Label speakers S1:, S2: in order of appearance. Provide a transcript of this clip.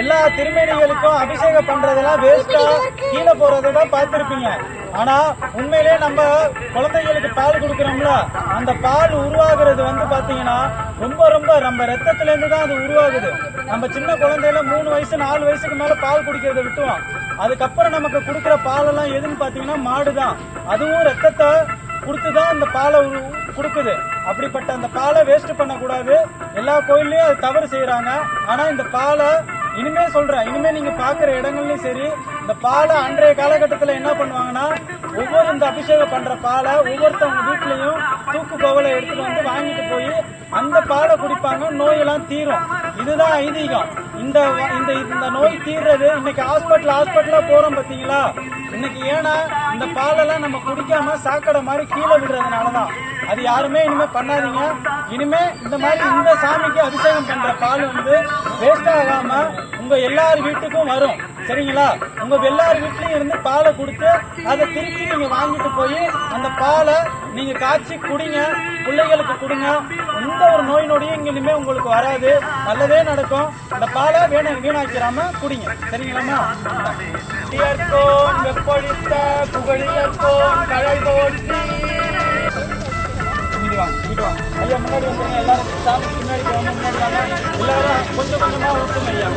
S1: எல்லா திருமேனிகளுக்கும் அபிஷேகம் பண்றதெல்லாம் வேஸ்டா கீழே போறதை தான் பார்த்திருப்பீங்க. ஆனா உண்மையிலே நம்ம குழந்தைகளுக்கு பால் கொடுக்குறோம்ல அந்த பால் உருவாகிறது வந்து பாத்தீங்கன்னா ரொம்ப ரொம்ப நம்ம ரத்தத்துல இருந்து தான் அது உருவாகுது. நம்ம சின்ன குழந்தையில மூணு வயசு நாலு வயசுக்கு மேல பால் குடிக்கிறத விட்டுவோம் அதுக்கப்புறம் நமக்கு கொடுக்குற பாலெல்லாம் எதுன்னு பாத்தீங்கன்னா மாடு தான். அதுவும் ரத்தத்தை கொடுத்து தான் அந்த பாலை கொடுக்குது. அப்படிப்பட்ட அந்த பாலை வேஸ்ட் பண்ணக்கூடாது. எல்லா கோயில்லையும் அது தவறு செய்யறாங்க ஆனா இந்த பாலை இனிமே சொல்றேன். இனிமே நீங்க பாக்குற இடங்கள்லயும் சரி இந்த பாலை அன்றைய காலகட்டத்தில் என்ன பண்ணுவாங்கன்னா ஒவ்வொரு இந்த அபிஷேகம் பண்ற பாலை ஒவ்வொருத்தவங்க வீட்லயும் தூக்கு பவலை எடுத்துட்டு வந்து வாங்கிட்டு போய் அந்த பாலை குடிப்பாங்க நோயெல்லாம் தீரும். இதுதான் ஐதீகம். இந்த இந்த இந்த நோய் தீர்றது இன்னைக்கு ஹாஸ்பிட்டல் ஹாஸ்பிட்டலா போறோம் பாத்தீங்களா? இன்னைக்கு ஏன்னா இந்த பாலெல்லாம் நம்ம குடிக்காம சாக்கடை மாதிரி கீழே விடுறதுனாலதான். அது யாருமே இனிமே பண்ணாதீங்க. இனிமே இந்த மாதிரி இந்த சாமிக்கு அபிஷேகம் பண்ற பால் வந்து வேஸ்ட் ஆகாம உங்க எல்லார் வீட்டுக்கும் வரும். சரிங்களா? உங்க எல்லார் வீட்லயும் இருந்து பாலை கொடுத்து அதை திருப்பி நீங்க வாங்கிட்டு போய் அந்த பாலை நீங்க காய்ச்சி குடிங்க பிள்ளைகளுக்கு கொடுங்க. எந்த ஒரு நோய் நொடியும் இங்க இனிமே உங்களுக்கு வராது. நல்லதே நடக்கும். அந்த பாலை வீண வீணாக்கிறாம குடிங்க. சரிங்களாமா வெப்பொழித்த புகழியற்கோன் கழை போற்றி இங்கிட்டு ஐயா முன்னாடி வந்துருங்க. எல்லாரும் சாமி முன்னாடி வாங்க. எல்லாரும் கொஞ்சம் கொஞ்சமா ஊற்றுங்க ஐயா.